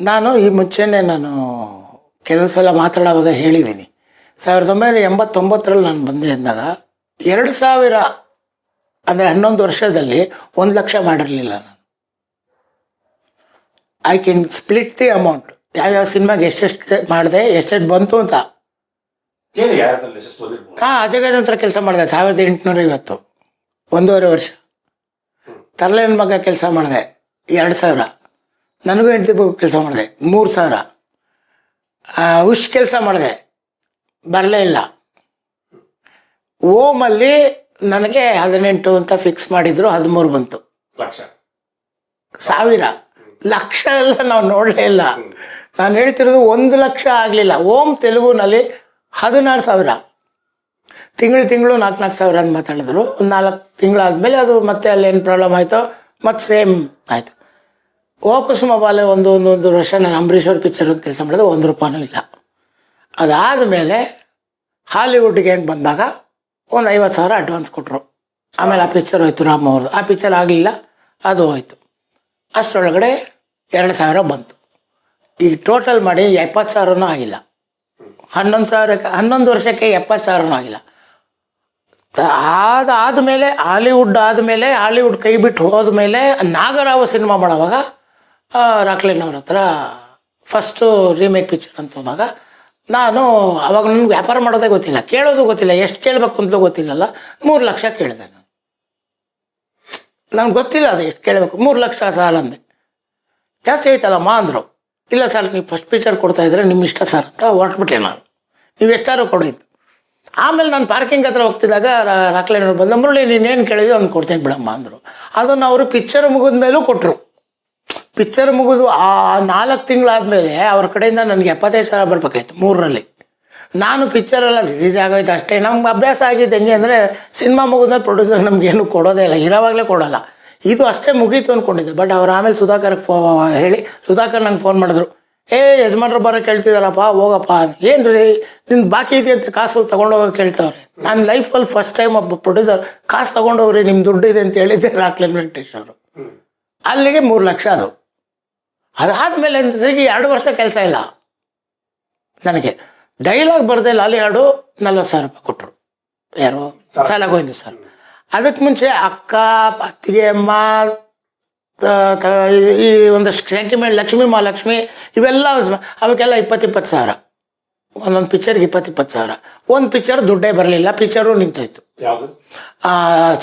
ನಾನು ಈ ಮುಂಚೆನೇ ನಾನು ಕೆಲವು ಸಲ ಮಾತಾಡುವಾಗ ಹೇಳಿದ್ದೀನಿ. ಸಾವಿರದ ಒಂಬೈನೂರ ಎಂಬತ್ತೊಂಬತ್ತರಲ್ಲಿ ನಾನು ಬಂದೆ ಅಂದಾಗ ಎರಡು ಸಾವಿರ ಅಂದರೆ ಹನ್ನೊಂದು ವರ್ಷದಲ್ಲಿ ಒಂದು ಲಕ್ಷ ಮಾಡಿರಲಿಲ್ಲ ನಾನು. I can split the amount ಯಾವ್ಯಾವ ಸಿನಿಮಾಗೆ ಎಷ್ಟೆಷ್ಟು ಮಾಡಿದೆ ಎಷ್ಟೆಷ್ಟು ಬಂತು ಅಂತ. ಹಾಂ ಅಜಗಜಂತ್ರ ಕೆಲಸ ಮಾಡಿದೆ ಸಾವಿರದ ಎಂಟುನೂರ ಐವತ್ತು. ಒಂದೂವರೆ ವರ್ಷ. ತರ್ಲೇನ ಮಗ ಕೆಲಸ ಮಾಡಿದೆ ಎರಡು ಸಾವಿರ. ನನಗೂ ಹೆಂಡತಿ ಕೆಲಸ ಮಾಡಿದೆ ಮೂರು ಸಾವಿರ. ಉಶ್ ಕೆಲಸ ಮಾಡಿದೆ ಬರಲೇ ಇಲ್ಲ. ಓಮಲ್ಲಿ ನನಗೆ ಹದಿನೆಂಟು ಅಂತ ಫಿಕ್ಸ್ ಮಾಡಿದ್ರು ಹದಿಮೂರು ಬಂತು. ಸಾವಿರ. ಲಕ್ಷ ಎಲ್ಲ ನಾವು ನೋಡಲೇ ಇಲ್ಲ. ನಾನು ಹೇಳ್ತಿರೋದು ಒಂದು ಲಕ್ಷ ಆಗಲಿಲ್ಲ. ಓಮ್ ತೆಲುಗುನಲ್ಲಿ ಹದಿನಾರು ಸಾವಿರ. ತಿಂಗಳು ತಿಂಗಳು ನಾಲ್ಕು ನಾಲ್ಕು ಸಾವಿರ ಅಂತ ಮಾತಾಡಿದ್ರು. ಒಂದು ನಾಲ್ಕು ತಿಂಗಳಾದಮೇಲೆ ಅದು ಮತ್ತೆ ಅಲ್ಲೇನು ಪ್ರಾಬ್ಲಮ್ ಆಯಿತು? ಮತ್ತು ಸೇಮ್ ಆಯಿತು. ಓ ಕುಸುಮ ಬಾಲೆ ಒಂದು ಒಂದು ಒಂದು ವರ್ಷ ನಾನು ಅಂಬರೀಷ್ ಅವ್ರ ಪಿಕ್ಚರ್ ಒಂದು ಕೆಲಸ ಮಾಡಿದೆ, ಒಂದು ರೂಪಾಯಿನೂ ಇಲ್ಲ. ಅದಾದ ಮೇಲೆ ಹಾಲಿವುಡ್ಗೆ ಹೆಂಗೆ ಬಂದಾಗ ಒಂದು ಐವತ್ತು ಸಾವಿರ ಅಡ್ವಾನ್ಸ್ ಕೊಟ್ಟರು ಆಮೇಲೆ ಆ ಪಿಕ್ಚರ್ ಹೋಯ್ತು ರಾಮ್ ಅವ್ರದ್ದು ಆ ಪಿಕ್ಚರ್ ಆಗಲಿಲ್ಲ, ಅದು ಹೋಯ್ತು. ಅಷ್ಟರೊಳಗಡೆ ಎರಡು ಸಾವಿರ ಬಂತು. ಈಗ ಟೋಟಲ್ ಮಾಡಿ ಎಪ್ಪತ್ತು ಸಾವಿರನೂ ಆಗಿಲ್ಲ. ಹನ್ನೊಂದು ಸಾವಿರಕ್ಕೆ, ಹನ್ನೊಂದು ವರ್ಷಕ್ಕೆ ಎಪ್ಪತ್ತು ಸಾವಿರನೂ ಆಗಿಲ್ಲ. ಅದಾದಮೇಲೆ ಹಾಲಿವುಡ್ ಆದಮೇಲೆ ಹಾಲಿವುಡ್ ಕೈ ಬಿಟ್ಟು ಹೋದ ಮೇಲೆ ನಾಗರಾವ ಸಿನಿಮಾ ಮಾಡೋವಾಗ ಆ, ರಾಕ್ಲೈನ್ ಅವ್ರ ಹತ್ರ ಫಸ್ಟು ರೀಮೇಕ್ ಪಿಕ್ಚರ್ ಅಂತ ಹೋದಾಗ ನಾನು ಅವಾಗ ನನಗೆ ವ್ಯಾಪಾರ ಮಾಡೋದೇ ಗೊತ್ತಿಲ್ಲ. ಕೇಳೋದು ಗೊತ್ತಿಲ್ಲ. ಎಷ್ಟು ಕೇಳಬೇಕು ಅಂತಲೂ ಗೊತ್ತಿಲ್ಲಲ್ಲ. ಮೂರು ಲಕ್ಷ ಕೇಳಿದೆ ನಾನು. ನನಗೆ ಗೊತ್ತಿಲ್ಲ ಅದು ಎಷ್ಟು ಕೇಳಬೇಕು. ಮೂರು ಲಕ್ಷ ಸಾಲ ಅಂದೆ. ಜಾಸ್ತಿ ಆಯ್ತಲ್ಲಮ್ಮ ಅಂದರು. ಇಲ್ಲ ಸರ್ ನೀವು ಫಸ್ಟ್ ಪಿಕ್ಚರ್ ಕೊಡ್ತಾ ಇದ್ರೆ ನಿಮ್ಮ ಇಷ್ಟ ಸರ್ ಅಂತ ಹೊರಟ್ಬಿಟ್ಟೆ ನಾನು. ನೀವು ಎಷ್ಟಾರು ಕೊಡಿದ್ದು ಆಮೇಲೆ ನಾನು ಪಾರ್ಕಿಂಗ್ ಹತ್ರ ಹೋಗ್ತಿದ್ದಾಗ ರಾಕ್ಲೈನವ್ರು ಬಂದ ಮುರಳಿ ನೀನೇನು ಕೇಳಿದ್ರು ಅವ್ನು ಕೊಡ್ತೇನೆ ಬಿಡಮ್ಮ ಅಂದರು. ಅದನ್ನು ಅವರು ಪಿಕ್ಚರ್ ಮುಗಿದ ಮೇಲೂ ಕೊಟ್ಟರು ಪಿಕ್ಚರ್ ಮುಗಿದು ಆ ನಾಲ್ಕು ತಿಂಗಳಾದಮೇಲೆ ಅವ್ರ ಕಡೆಯಿಂದ ನನಗೆ ಎಪ್ಪತ್ತೈದು ಸಾವಿರ ಬರ್ಬೇಕಾಯ್ತು ಮೂರರಲ್ಲಿ. ನಾನು ಪಿಕ್ಚರೆಲ್ಲ ರಿಲೀಸ್ ಆಗೋಯ್ತು ಅಷ್ಟೇ. ನಮ್ಗೆ ಅಭ್ಯಾಸ ಆಗಿದ್ದು ಹೆಂಗೆ ಅಂದರೆ ಸಿನಿಮಾ ಮುಗಿದ್ಮೇಲೆ ಪ್ರೊಡ್ಯೂಸರ್ ನಮಗೇನು ಕೊಡೋದೇ ಇಲ್ಲ. ಇರೋವಾಗಲೇ ಕೊಡೋಲ್ಲ. ಇದು ಅಷ್ಟೇ ಮುಗೀತು ಅಂದ್ಕೊಂಡಿದ್ದೆ ಬಟ್ ಅವ್ರು ಆಮೇಲೆ ಸುಧಾಕರ್ಗೆ ಫೋ ಹೇಳಿ ಸುಧಾಕರ್ ನಂಗೆ ಫೋನ್ ಮಾಡಿದ್ರು. ಏ ಯಜಮಾನ್ರು ಬರ ಕೇಳ್ತಿದಾರಪ್ಪ ಹೋಗಪ್ಪ ಏನು ರೀ ನಿನ್ನ ಬಾಕಿ ಇದೆ ಅಂತ ಕಾಸು ತೊಗೊಂಡೋಗೋ ಕೇಳ್ತಾವ್ರೆ. ನಾನು ಲೈಫಲ್ಲಿ ಫಸ್ಟ್ ಟೈಮ್ ಒಬ್ಬ ಪ್ರೊಡ್ಯೂಸರ್ ಕಾಸು ತೊಗೊಂಡೋಗ್ರಿ ನಿಮ್ಮ ದುಡ್ಡು ಇದೆ ಅಂತ ಹೇಳಿದ್ದೆ ರಾಕ್ಲೆನ್ ವೆಂಕಟೇಶ್ ಅವರು. ಅಲ್ಲಿಗೆ ಮೂರು ಲಕ್ಷ ಅದು. ಅದಾದಮೇಲೆ ತಿರುಗಿ ಎರಡು ವರ್ಷ ಕೆಲಸ ಇಲ್ಲ. ನನಗೆ ಡೈಲಾಗ್ ಬರ್ದೆ ಲಾಲಿ ಹಾಡು ನಲ್ವತ್ತು ಸಾವಿರ ರೂಪಾಯಿ ಕೊಟ್ಟರು ಯಾರು? ಸಾಲ. ಗೋವಿಂದ ಸರ್. ಅದಕ್ಕೆ ಮುಂಚೆ ಅಕ್ಕ ಅತ್ತಿಗೆ ಅಮ್ಮ ಈ ಒಂದಷ್ಟು ಸೆಂಟಿಮೆಂಟ್ ಲಕ್ಷ್ಮೀ ಮಹಾಲಕ್ಷ್ಮಿ ಇವೆಲ್ಲ ಅವಕ್ಕೆಲ್ಲ ಇಪ್ಪತ್ತು ಇಪ್ಪತ್ತು ಸಾವಿರ. ಒಂದೊಂದು ಪಿಕ್ಚರ್ಗೆ ಇಪ್ಪತ್ತು ಇಪ್ಪತ್ತು ಸಾವಿರ. ಒಂದು ಪಿಕ್ಚರ್ ದುಡ್ಡೇ ಬರಲಿಲ್ಲ ಪಿಕ್ಚರು ನಿಂತೋಯ್ತು.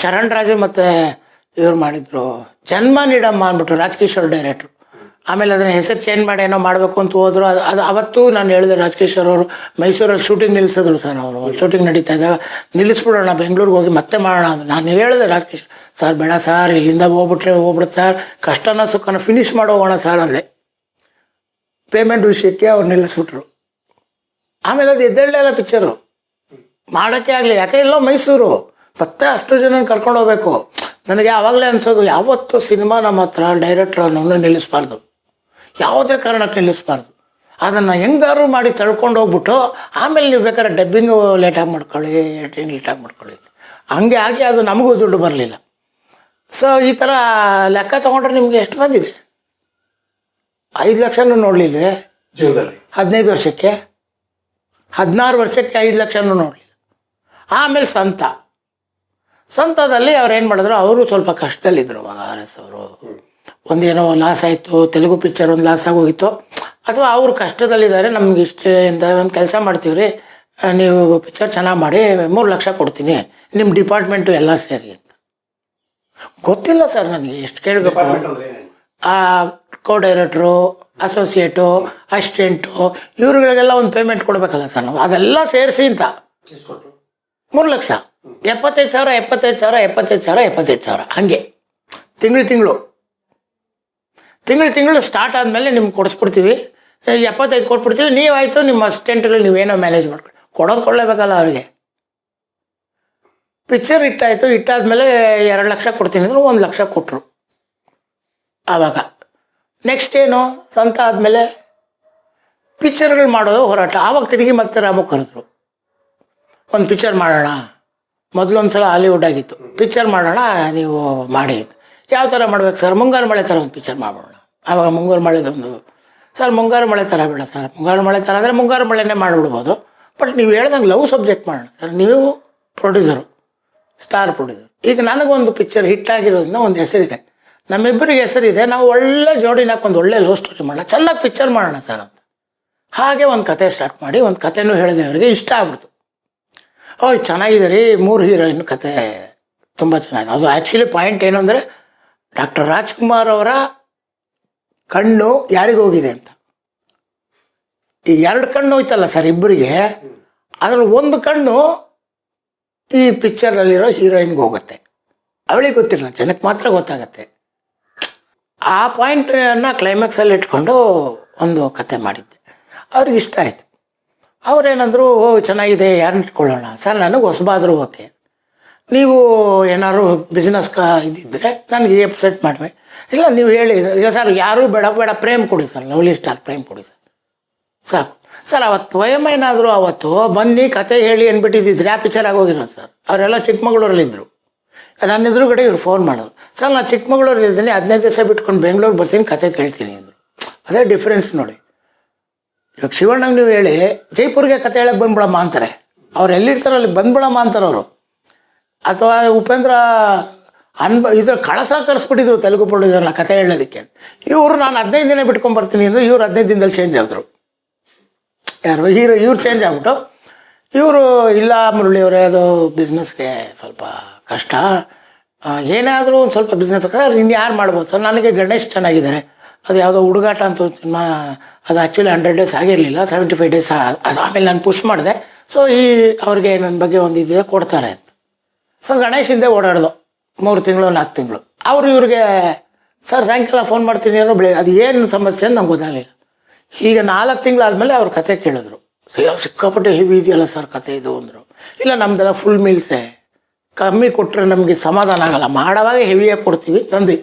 ಚರಣ್ ರಾಜು ಮತ್ತು ಇವ್ರು ಮಾಡಿದ್ರು ಜನ್ಮ ನೀಡಮ್ಮ ಅಂದ್ಬಿಟ್ಟು ರಾಜಕಿಶೋರ್ ಡೈರೆಕ್ಟ್ರು ಆಮೇಲೆ ಅದನ್ನ ಹೆಸರು ಚೇಂಜ್ ಮಾಡಿ ಏನೋ ಮಾಡಬೇಕು ಅಂತ ಹೋದ್ರು. ಅದು ಅದು ಅವತ್ತು ನಾನು ಹೇಳಿದೆ ರಾಜಕೇಶ್ ಅವರು ಮೈಸೂರಲ್ಲಿ ಶೂಟಿಂಗ್ ನಿಲ್ಲಿಸಿದ್ರು ಸರ್ ಅವರು. ಶೂಟಿಂಗ್ ನಡೀತಾ ಇದ್ದಾಗ ನಿಲ್ಲಿಸ್ಬಿಡೋಣ, ಬೆಂಗಳೂರಿಗೆ ಹೋಗಿ ಮತ್ತೆ ಮಾಡೋಣ ಅಂತ. ನಾನು ಹೇಳಿದೆ ರಾಜಕೇಶ್, ಸರ್, ಬೇಡ ಸರ್, ಇಲ್ಲಿಂದ ಹೋಗ್ಬಿಟ್ರೆ ಹೋಗ್ಬಿಡುತ್ತೆ ಸರ್. ಕಷ್ಟನ ಸುಖನ ಫಿನಿಶ್ ಮಾಡೋಗೋಣ ಸರ್ ಅಲ್ಲೇ ಪೇಮೆಂಟ್ ವಿಷಯಕ್ಕೆ ಅವ್ರು ನಿಲ್ಲಿಸ್ಬಿಟ್ರು. ಆಮೇಲೆ ಅದು ಎದ್ದೇಳಲಿಲ್ಲ ಪಿಕ್ಚರು ಮಾಡೋಕ್ಕೆ ಆಗಲಿ ಯಾಕೆ ಇಲ್ಲ ಮೈಸೂರು. ಮತ್ತೆ ಅಷ್ಟು ಜನ ಕರ್ಕೊಂಡು ಹೋಗ್ಬೇಕು. ನನಗೆ ಆವಾಗಲೇ ಅನ್ಸೋದು, ಯಾವತ್ತು ಸಿನಿಮಾ ನಮ್ಮ ಹತ್ರ ಡೈರೆಕ್ಟ್ರ್ ಅನ್ನೋನು ನಿಲ್ಲಿಸ್ಬಾರ್ದು. ಯಾವುದೇ ಕಾರಣಕ್ಕೆ ನಿಲ್ಲಿಸಬಾರ್ದು. ಅದನ್ನು ಹೆಂಗಾರು ಮಾಡಿ ತಳ್ಕೊಂಡು ಹೋಗ್ಬಿಟ್ಟು ಆಮೇಲೆ ನೀವು ಬೇಕಾದ್ರೆ ಡಬ್ಬಿಂಗು ಲೇಟಾಗಿ ಮಾಡ್ಕೊಳ್ಳಿ ಎಡಿಟಿಂಗ್ ಲೇಟಾಗಿ ಮಾಡ್ಕೊಳ್ಳಿ ಹಂಗೆ ಆಗಿ ಅದು ನಮಗೂ ದುಡ್ಡು ಬರಲಿಲ್ಲ. ಸೊ ಈ ಥರ ಲೆಕ್ಕ ತೊಗೊಂಡ್ರೆ ನಿಮಗೆ ಎಷ್ಟು ಬಂದಿದೆ? ಐದು ಲಕ್ಷನೂ ನೋಡಲಿಲ್ಲ ಜೀವನದಲ್ಲಿ. ಹದಿನೈದು ವರ್ಷಕ್ಕೆ? ಹದಿನಾರು ವರ್ಷಕ್ಕೆ ಐದು ಲಕ್ಷನೂ ನೋಡಲಿಲ್ಲ. ಆಮೇಲೆ ಸಂತ. ಸಂತದಲ್ಲಿ ಅವ್ರು ಏನು ಮಾಡಿದ್ರು ಅವರು ಸ್ವಲ್ಪ ಕಷ್ಟದಲ್ಲಿದ್ದರು ಅವಾಗ ಆರ್ ಎಸ್ ಅವರು ಒಂದೇನೋ ಲಾಸ್ ಆಯಿತು ತೆಲುಗು ಪಿಕ್ಚರ್ ಒಂದು ಲಾಸ್ ಆಗೋಗಿತ್ತು. ಅಥವಾ ಅವರು ಕಷ್ಟದಲ್ಲಿದ್ದಾರೆ ನಮ್ಗೆ ಇಷ್ಟ ಇಂದ ಒಂದು ಕೆಲಸ ಮಾಡ್ತೀವಿ ರೀ ನೀವು ಪಿಕ್ಚರ್ ಚೆನ್ನಾಗಿ ಮಾಡಿ ಮೂರು ಲಕ್ಷ ಕೊಡ್ತೀನಿ. ನಿಮ್ಮ ಡಿಪಾರ್ಟ್ಮೆಂಟು ಎಲ್ಲ ಸೇರಿ ಅಂತ. ಗೊತ್ತಿಲ್ಲ ಸರ್ ನನಗೆ ಎಷ್ಟು ಕೇಳಬೇಕು? ಆ ಕೋ ಡೈರೆಕ್ಟ್ರು ಅಸೋಸಿಯೇಟು ಅಸಿಸ್ಟೆಂಟು ಇವ್ರುಗಳಿಗೆಲ್ಲ ಒಂದು ಪೇಮೆಂಟ್ ಕೊಡಬೇಕಲ್ಲ ಸರ್ ನಾವು. ಅದೆಲ್ಲ ಸೇರಿಸಿ ಅಂತ. ಮೂರು ಲಕ್ಷ. ಎಪ್ಪತ್ತೈದು ಸಾವಿರ ಎಪ್ಪತ್ತೈದು ಸಾವಿರ ಎಪ್ಪತ್ತೈದು ಸಾವಿರ ಎಪ್ಪತ್ತೈದು ಸಾವಿರ. ಹಾಗೆ. ತಿಂಗಳು ತಿಂಗಳು. ತಿಂಗಳು ತಿಂಗಳು ಸ್ಟಾರ್ಟ್ ಆದಮೇಲೆ ನಿಮ್ಗೆ ಕೊಡಿಸ್ಬಿಡ್ತೀವಿ. ಎಪ್ಪತ್ತೈದು ಕೊಟ್ಬಿಡ್ತೀವಿ. ನೀವಾಯಿತು ನಿಮ್ಮ ಅಸಿಸ್ಟೆಂಟ್ಗಳು ನೀವೇನೋ ಮ್ಯಾನೇಜ್ ಮಾಡ್ಕೊಳ್ಳಿ. ಕೊಡೋದು ಕೊಡಲೇಬೇಕಲ್ಲ ಅವರಿಗೆ. ಪಿಕ್ಚರ್ ಇಟ್ಟಾಯಿತು ಇಟ್ಟಾದ್ಮೇಲೆ ಎರಡು ಲಕ್ಷ ಕೊಡ್ತೀನಿ ಅಂದ್ರೆ ಒಂದು ಲಕ್ಷ ಕೊಟ್ಟರು ಆವಾಗ ನೆಕ್ಸ್ಟ್ ಏನು? ಸಂತ ಆದಮೇಲೆ ಪಿಕ್ಚರ್ಗಳು ಮಾಡೋದು ಹೋರಾಟ. ಆವಾಗ ತಿರುಗಿ ಮತ್ತೆ ರಾಮು ಕರೆದ್ರು. ಒಂದು ಪಿಕ್ಚರ್ ಮಾಡೋಣ. ಮೊದಲೊಂದು ಸಲ ಹಾಲಿವುಡ್ ಆಗಿತ್ತು. ಪಿಕ್ಚರ್ ಮಾಡೋಣ, ನೀವು ಮಾಡಿ ಯಾವ ಥರ ಮಾಡ್ಬೇಕು ಸರ್? ಮುಂಗಾರು ಮಳೆ ಥರ ಒಂದು ಪಿಕ್ಚರ್ ಮಾಡೋಣ ಆವಾಗ ಮುಂಗಾರು ಮಳೆದೊಂದು ಸರ್, ಮುಂಗಾರು ಮಳೆ ಥರ ಬೇಡ ಸರ್. ಮುಂಗಾರು ಮಳೆ ಥರ ಅಂದರೆ ಮುಂಗಾರು ಮಳೆನೇ ಮಾಡಿಬಿಡ್ಬೋದು. ಬಟ್ ನೀವು ಹೇಳ್ದಂಗೆ ಲವ್ ಸಬ್ಜೆಕ್ಟ್ ಮಾಡೋಣ ಸರ್. ನೀವು ಪ್ರೊಡ್ಯೂಸರು ಸ್ಟಾರ್ ಪ್ರೊಡ್ಯೂಸರ್ ಈಗ ನನಗೊಂದು ಪಿಕ್ಚರ್ ಹಿಟ್ ಆಗಿರೋದ್ರಿಂದ ಒಂದು ಹೆಸರಿದೆ. ನಮ್ಮಿಬ್ಬರಿಗೆ ಹೆಸರಿದೆ. ನಾವು ಒಳ್ಳೆ ಜೋಡಿನ ಒಂದು ಒಳ್ಳೆ ಲವ್ ಸ್ಟೋರಿ ಮಾಡೋಣ. ಚೆನ್ನಾಗಿ ಪಿಕ್ಚರ್ ಮಾಡೋಣ ಸರ್ ಅಂತ. ಹಾಗೆ ಒಂದು ಕತೆ ಸ್ಟಾರ್ಟ್ ಮಾಡಿ, ಒಂದು ಕತೆನೂ ಹೇಳಿದೆ ಅವರಿಗೆ. ಇಷ್ಟ ಆಗ್ಬಿಡ್ತು. ಓಯ್, ಚೆನ್ನಾಗಿದೆ ರೀ. ಮೂರು ಹೀರೋಯಿನ್ ಕತೆ. ತುಂಬ ಚೆನ್ನಾಗಿದೆ. ಅದು ಆ್ಯಕ್ಚುಲಿ ಪಾಯಿಂಟ್ ಏನು ಅಂದರೆ ಡಾಕ್ಟರ್ ರಾಜ್ಕುಮಾರ್ ಅವರ ಕಣ್ಣು ಯಾರಿಗೋಗಿದೆ ಅಂತ? ಈ ಎರಡು ಕಣ್ಣು ಹೋಯ್ತಲ್ಲ ಸರ್ ಇಬ್ಬರಿಗೆ. ಅದರಲ್ಲಿ ಒಂದು ಕಣ್ಣು ಈ ಪಿಕ್ಚರಲ್ಲಿರೋ ಹೀರೋಯಿನ್ಗೆ ಹೋಗುತ್ತೆ. ಅವಳಿಗೆ ಗೊತ್ತಿರಲ್ಲ, ಜನಕ್ಕೆ ಮಾತ್ರ ಗೊತ್ತಾಗತ್ತೆ. ಆ ಪಾಯಿಂಟನ್ನು ಕ್ಲೈಮ್ಯಾಕ್ಸಲ್ಲಿ ಇಟ್ಕೊಂಡು ಒಂದು ಕತೆ ಮಾಡಿದ್ದೆ. ಅವ್ರಿಗೆ ಇಷ್ಟ ಆಯಿತು. ಅವ್ರೇನಂದ್ರು, ಓ, ಚೆನ್ನಾಗಿದೆ ಯಾರನ್ನ ಇಟ್ಕೊಳ್ಳೋಣ? ಸರ್, ನನಗೆ ಹೊಸಬಾದ್ರು ಓಕೆ. ನೀವು ಏನಾದ್ರು ಬಿಸ್ನೆಸ್ ಕ ಇದ್ದಿದ್ರೆ ನನಗೆ ಎಪ್ಸೆಟ್ ಮಾಡುವೆ. ಇಲ್ಲ, ನೀವು ಹೇಳಿ. ಇಲ್ಲ ಸರ್, ಯಾರೂ ಬೇಡ ಬೇಡ, ಪ್ರೇಮ್ ಕೊಡಿ ಸರ್. ಲವ್ಲಿ ಸ್ಟಾರ್ ಪ್ರೇಮ್ ಕೊಡಿ ಸರ್. ಸಾಕು. ಸರ್, ಅವತ್ತು ವಯಮ್ಮ ಏನಾದರೂ ಅವತ್ತು ಬನ್ನಿ, ಕತೆ ಹೇಳಿ ಅಂದ್ಬಿಟ್ಟಿದ್ದಿದ್ರೆ ಆ ಪಿಕ್ಚರ್ ಆಗೋಗಿರೋದು ಸರ್. ಅವರೆಲ್ಲ ಚಿಕ್ಕಮಗಳೂರಲ್ಲಿದ್ದರು ನನ್ನ ಎದುರುಗಡೆ ಇವ್ರು ಫೋನ್ ಮಾಡೋರು. ಸರ್ ನಾನು ಚಿಕ್ಕಮಗಳೂರಲ್ಲಿ ಇದ್ದೀನಿ, ಹದಿನೈದು ದಿವಸ ಬಿಟ್ಕೊಂಡು ಬೆಂಗಳೂರು ಬರ್ತೀನಿ, ಕತೆ ಕೇಳ್ತೀನಿ ಅಂದರು. ಅದೇ ಡಿಫ್ರೆನ್ಸ್ ನೋಡಿ. ಇವಾಗ ಶಿವಣ್ಣಂಗೆ ನೀವು ಹೇಳಿ, ಜೈಪುರ್ಗೆ ಕತೆ ಹೇಳಕ್ಕೆ ಬಂದ್ಬಿಡಮ್ಮ ಅಂತಾರೆ. ಅವ್ರು ಎಲ್ಲಿರ್ತಾರೋ ಅಲ್ಲಿ ಬಂದ್ಬಿಡಮ್ಮ ಅಂತಾರೆ ಅವರು. ಅಥವಾ ಉಪೇಂದ್ರ ಅನ್ಬ ಇದ್ರ ಕಳಸ ಕರೆಸ್ಬಿಟ್ಟಿದ್ರು ತೆಲುಗು ಪ್ರೊಡ್ಯೂಸರ್ನ ಕತೆ ಹೇಳೋದಕ್ಕೆ ಇವರು ನಾನು ಹದಿನೈದು ದಿನ ಬಿಟ್ಕೊಂಡು ಬರ್ತೀನಿ ಅಂದರೆ ಇವ್ರು ಹದಿನೈದು ದಿನದಲ್ಲಿ ಚೇಂಜ್ ಆದರು. ಯಾರು? ಹೀರೋ, ಇವ್ರು ಚೇಂಜ್ ಆಗ್ಬಿಟ್ಟು. ಇವರು, ಇಲ್ಲ ಮುರಳಿಯವರೇ, ಅದು ಬಿಸ್ನೆಸ್ಗೆ ಸ್ವಲ್ಪ ಕಷ್ಟ. ಏನಾದರೂ ಒಂದು ಸ್ವಲ್ಪ ಬಿಸ್ನೆಸ್ ಬೇಕಾದ್ರೆ ಇನ್ನು ಯಾರು ಮಾಡ್ಬೋದು? ಸರ್, ನನಗೆ ಗಣೇಶ್ ಚೆನ್ನಾಗಿದ್ದಾರೆ. ಅದು ಯಾವುದೋ ಹುಡುಗಾಟ ಅಂತ ಅದು ಆ್ಯಕ್ಚುಲಿ ಹಂಡ್ರೆಡ್ ಡೇಸ್ ಆಗಿರಲಿಲ್ಲ ಸೆವೆಂಟಿ ಫೈವ್ ಡೇಸ್ ಆಮೇಲೆ ನಾನು ಪುಷ್ ಮಾಡಿದೆ. ಸೊ ಈ ಅವ್ರಿಗೆ ನನ್ನ ಬಗ್ಗೆ ಒಂದು ಇದಿದೆ ಕೊಡ್ತಾರೆ ಅಂತ. ಸೊ ಗಣೇಶ್ ಹಿಂದೆ ಓಡಾಡ್ದು. ಮೂರು ತಿಂಗಳು, ನಾಲ್ಕು ತಿಂಗಳು. ಅವರು ಇವ್ರಿಗೆ, ಸರ್, ಸಾಯಂಕಾಲ ಫೋನ್ ಮಾಡ್ತೀನಿ ಅನ್ನೋ ಬೆಳೆ, ಅದು ಏನು ಸಮಸ್ಯೆ ಅಂತ ನಂಗೆ ಗೊತ್ತಾಗಲಿಲ್ಲ. ಈಗ ನಾಲ್ಕು ತಿಂಗಳು ಆದಮೇಲೆ ಅವ್ರ ಕತೆ ಕೇಳಿದ್ರು. ಸಿಕ್ಕಾಪಟ್ಟೆ ಹೆವಿ ಇದೆಯಲ್ಲ ಸರ್ ಕತೆ ಇದು, ಅಂದರು. ಇಲ್ಲ, ನಮ್ದೆಲ್ಲ ಫುಲ್ ಮೀಲ್ಸೆ ಕಮ್ಮಿ ಕೊಟ್ಟರೆ ನಮಗೆ ಸಮಾಧಾನ ಆಗಲ್ಲ. ಮಾಡೋವಾಗ ಹೆವಿಯಾಗಿ ಕೊಡ್ತೀವಿ ತಂದು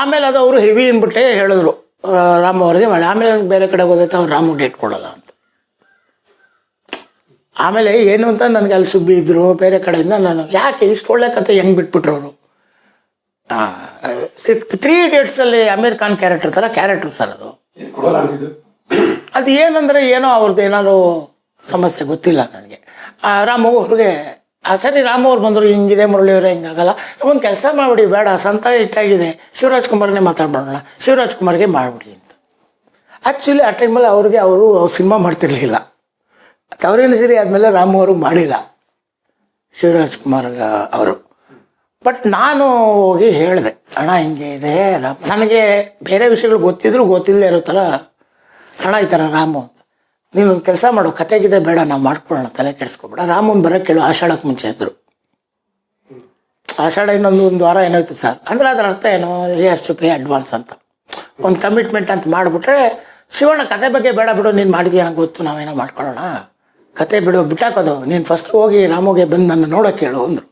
ಆಮೇಲೆ ಅದು ಅವರು ಹೆವಿ ಅಂದ್ಬಿಟ್ಟೆ ಹೇಳಿದ್ರು ರಾಮ ರಾಮು ಅವ್ರಿಗೆ ಮಾಡಿ. ಆಮೇಲೆ ಬೇರೆ ಕಡೆ ಹೋದೈತೆ ಅವ್ರು ರಾಮು ಡೇಟ್ ಕೊಡೋಲ್ಲ ಅಂತ. ಆಮೇಲೆ ಏನು ಅಂತ ನನಗೆ ಅಲ್ಲಿ ಸುಬ್ಬಿ ಇದ್ದರು ಬೇರೆ ಕಡೆಯಿಂದ ನಾನು ಯಾಕೆ ಇಷ್ಟು ಒಳ್ಳೆ ಕತೆ ಹೆಂಗೆ ಬಿಟ್ಬಿಟ್ರು ಅವರು? ತ್ರೀ ಇಡಿಯಟ್ಸಲ್ಲಿ ಅಮೀರ್ ಖಾನ್ ಕ್ಯಾರೆಕ್ಟರ್ ಥರ ಕ್ಯಾರೆಕ್ಟರ್ ಸರ್ ಅದು. ಅದು ಏನಂದರೆ ಏನೋ ಅವ್ರದ್ದು ಏನಾದ್ರು ಸಮಸ್ಯೆ ಗೊತ್ತಿಲ್ಲ ನನಗೆ. ಆ ರಾಮು ಅವ್ರಿಗೆ ಆ ಸರಿ ರಾಮ ಅವ್ರು ಬಂದರು ಹಿಂಗಿದೆ ಮುರಳಿಯವರೇ ಹಿಂಗಾಗಲ್ಲ. ಒಂದು ಕೆಲಸ ಮಾಡಿಬಿಡಿ ಬೇಡ ಸಂತ ಇಟ್ಟಾಗಿದೆ. ಶಿವರಾಜ್ ಕುಮಾರ್ನೇ ಮಾತಾಡ್ಬಿಡೋಣ. ಶಿವರಾಜ್ ಕುಮಾರ್ಗೆ ಮಾಡಿಬಿಡಿ ಅಂತ. ಆ್ಯಕ್ಚುಲಿ ಆ ಟೈಮಲ್ಲಿ ಅವ್ರಿಗೆ ಅವರು ಸಿನಿಮಾ ಮಾಡ್ತಿರ್ಲಿಲ್ಲ. ತವರಿನ ಸಿರಿ ಆದಮೇಲೆ ರಾಮು ಅವರು ಮಾಡಿಲ್ಲ. ಶಿವರಾಜ್ ಕುಮಾರ್ ಅವರು. ಬಟ್ ನಾನು ಹೋಗಿ ಹೇಳಿದೆ, ಅಣ್ಣ, ಹಿಂಗೆ ಇದೆ, ರಾಮ್. ನನಗೆ ಬೇರೆ ವಿಷಯಗಳು ಗೊತ್ತಿದ್ರು ಗೊತ್ತಿಲ್ಲದೆ ಇರೋ ಥರ, ಅಣ್ಣ, ಈ ಥರ ರಾಮು ಅಂತ. ನೀನು ಒಂದು ಕೆಲಸ ಮಾಡು ಕತೆಗಿದೆ ಬೇಡ, ನಾವು ಮಾಡ್ಕೊಳ್ಳೋಣ, ತಲೆ ಕೆಡಿಸ್ಕೊಬೇಡ. ರಾಮನ್ ಬರೋಕ್ಕೆ ಕೇಳು, ಆಷಾಢಕ್ಕೆ ಮುಂಚೆ ಇದ್ದರು ಆಷಾಢ ಇನ್ನೊಂದು ಒಂದು ವಾರ ಏನಾಯ್ತು ಸರ್. ಅಂದರೆ ಅದರ ಅರ್ಥ ಏನು ಹ್ಯಾಸ್ ಟು ಪೇ ಅಡ್ವಾನ್ಸ್ ಅಂತ. ಒಂದು ಕಮಿಟ್ಮೆಂಟ್ ಅಂತ ಮಾಡಿಬಿಟ್ರೆ, ಶಿವಣ್ಣ ಕತೆ ಬಗ್ಗೆ ಬೇಡ ಬಿಡು, ನೀನು ಮಾಡಿದ್ಯಾ ಗೊತ್ತು, ನಾವೇನೋ ಮಾಡ್ಕೊಳ್ಳೋಣ. ಕತೆ ಬಿಡು ಬಿಟ್ಟಾಕೋದು ನೀನು ಫಸ್ಟ್ ಹೋಗಿ ರಾಮುಗೆ ಬಂದು ನನ್ನ ನೋಡೋಕೆ ಹೇಳು ಅಂದರು.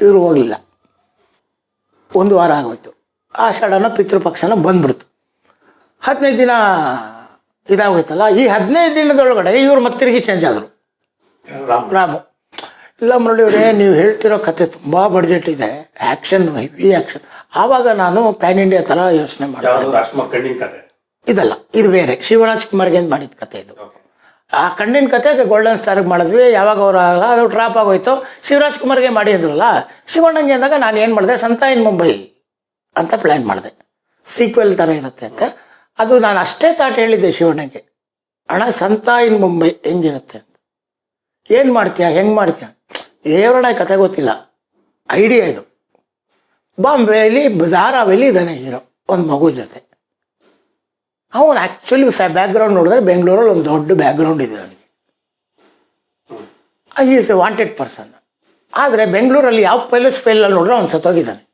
ಇವರು ಹೋಗಲಿಲ್ಲ. ಒಂದು ವಾರ ಆಗೋಯ್ತು. ಶಡನ ಪಿತೃಪಕ್ಷನ ಬಂದ್ಬಿಡ್ತು. ಹದಿನೈದು ದಿನ ಇದಾಗೋಯ್ತಲ್ಲ ಈ ಹದಿನೈದು ದಿನದೊಳಗಡೆ ಇವರು ಮತ್ತೆ ತಿರುಗಿ ಚೇಂಜ್ ಆದರು. ರಾಮ್. ಇಲ್ಲ ಮುರಳಿಯವರೇ ನೀವು ಹೇಳ್ತಿರೋ ಕತೆ ತುಂಬ ಬಡ್ಜೆಟ್ ಇದೆ. ಆ್ಯಕ್ಷನ್ ಹೆವಿ ಆ್ಯಕ್ಷನ್ ಆವಾಗ ನಾನು ಪ್ಯಾನ್ ಇಂಡಿಯಾ ಥರ ಯೋಚನೆ ಮಾಡಿದೆ ಇದಲ್ಲ ಇದು ಬೇರೆ. ಶಿವರಾಜ್ ಕುಮಾರ್ಗೆ ಮಾಡಿದ ಕತೆ ಇದು? ಆ ಕಣ್ಣಿನ ಕತೆ ಗೋಲ್ಡನ್ ಸ್ಟಾರ್ಗೆ ಮಾಡಿದ್ವಿ. ಯಾವಾಗ ಅವ್ರು ಆಗಲ್ಲ ಅದು ಡ್ರಾಪ್ ಆಗೋಯ್ತು. ಶಿವರಾಜ್ ಕುಮಾರ್ಗೆ ಮಾಡಿದ್ರಲ್ಲ? ಶಿವಣ್ಣಂಗೆ ಅಂದಾಗ ನಾನು ಏನು ಮಾಡಿದೆ? ಸಂತ ಇನ್ ಮುಂಬೈ ಅಂತ ಪ್ಲ್ಯಾನ್ ಮಾಡಿದೆ. ಸೀಕ್ವೆಲ್ ಥರ ಇರುತ್ತೆ ಅಂತ. ಅದು ನಾನು ಅಷ್ಟೇ ತಾಟ್ ಹೇಳಿದ್ದೆ ಶಿವಣ್ಣಗೆ. ಅಣ್ಣ, ಸಂತ ಇನ್ ಮುಂಬೈ ಹೆಂಗಿರುತ್ತೆ ಅಂತ. ಏನು ಮಾಡ್ತೀಯ? ಹೆಂಗೆ ಮಾಡ್ತೀಯ? ದೇವರಣ್ಣ ಕತೆ ಗೊತ್ತಿಲ್ಲ. ಐಡಿಯಾ ಇದು. ಬಾಂಬೆಯಲ್ಲಿ ಧಾರಾವೇಲಿ ಇದ್ದಾನೆ ಹೀರೋ. ಒಂದು ಮಗು ಜೊತೆ. ಅವನು ಆ್ಯಕ್ಚುಲಿ ಬ್ಯಾಕ್ಗ್ರೌಂಡ್ ನೋಡಿದ್ರೆ ಬೆಂಗಳೂರಲ್ಲಿ ಒಂದು ದೊಡ್ಡ ಬ್ಯಾಕ್ಗ್ರೌಂಡ್ ಇದೆ ಅವನಿಗೆ. ಈಸ್ ಎ ವಾಂಟೆಡ್ ಪರ್ಸನ್ ಆದರೆ ಬೆಂಗಳೂರಲ್ಲಿ ಯಾವ ಫೈಲಸ್ ಫೈಲಲ್ಲಿ ನೋಡಿದ್ರೆ ಅವ್ನು ಸತ್ತೋಗಿದ್ದಾನೆ.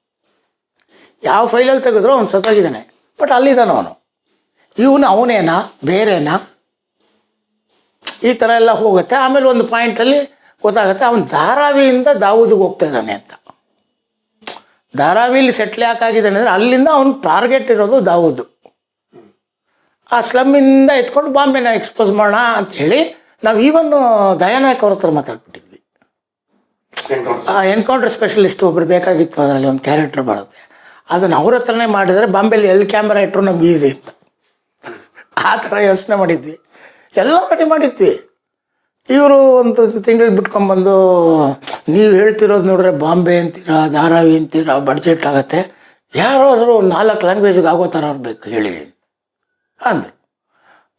ಯಾವ ಫೈಲಲ್ಲಿ ತೆಗೆದ್ರು ಅವ್ನು ಸತ್ತೋಗಿದ್ದಾನೆ. ಬಟ್ ಅಲ್ಲಿದ್ದಾನೆ ಅವನು. ಇವನು ಅವನೇನಾ? ಬೇರೆನಾ? ಈ ಥರ ಎಲ್ಲ ಹೋಗುತ್ತೆ. ಆಮೇಲೆ ಒಂದು ಪಾಯಿಂಟಲ್ಲಿ ಗೊತ್ತಾಗುತ್ತೆ ಅವನು ಧಾರಾವಿಯಿಂದ ದಾವೂದಿಗೆ ಹೋಗ್ತಾ ಇದ್ದಾನೆ ಅಂತ. ಧಾರಾವಿಲಿ ಸೆಟ್ಲ್ ಯಾಕಾಗಿದ್ದಾನೆ ಅಂದರೆ ಅಲ್ಲಿಂದ ಅವನು ಟಾರ್ಗೆಟ್ ಇರೋದು ದಾವೂದು. ಆ ಸ್ಲಮ್ಮಿಂದ ಎತ್ಕೊಂಡು ಬಾಂಬೆನ ಎಕ್ಸ್ಪೋಸ್ ಮಾಡೋಣ ಅಂತ ಹೇಳಿ ನಾವು ಈವನ್ನು ದಯಾನಾಯಕ್ ಅವ್ರ ಹತ್ರ ಮಾತಾಡ್ಬಿಟ್ಟಿದ್ವಿ. ಎನ್ಕೌಂಟರ್ ಆ ಎನ್ಕೌಂಟರ್ ಸ್ಪೆಷಲಿಸ್ಟ್ ಒಬ್ರು ಬೇಕಾಗಿತ್ತು ಅದರಲ್ಲಿ ಒಂದು ಕ್ಯಾರೆಕ್ಟರ್ ಬರುತ್ತೆ. ಅದನ್ನು ಅವ್ರ ಹತ್ರನೇ ಮಾಡಿದರೆ ಬಾಂಬೆಲಿ ಎಲ್ಲಿ ಕ್ಯಾಮ್ರಾ ಇಟ್ಟರು ನಮ್ಗೆ ಈಸಿ ಇತ್ತು. ಆ ಥರ ಯೋಚನೆ ಮಾಡಿದ್ವಿ. ಎಲ್ಲ ಕಡೆ ಮಾಡಿದ್ವಿ. ಇವರು ಒಂದು ತಿಂಗಳು ಬಿಟ್ಕೊಂಬಂದು ನೀವು ಹೇಳ್ತಿರೋದು ನೋಡ್ರೆ ಬಾಂಬೆ ಅಂತೀರಾ ಧಾರಾವಿ ಅಂತೀರಾ ಬಡ್ಜೆಟ್ ಆಗುತ್ತೆ. ಯಾರಾದರೂ ನಾಲ್ಕು ಲ್ಯಾಂಗ್ವೇಜ್ಗೆ ಆಗೋ ಥರ ಬೇಕು ಹೇಳಿ. ಅಂದರು.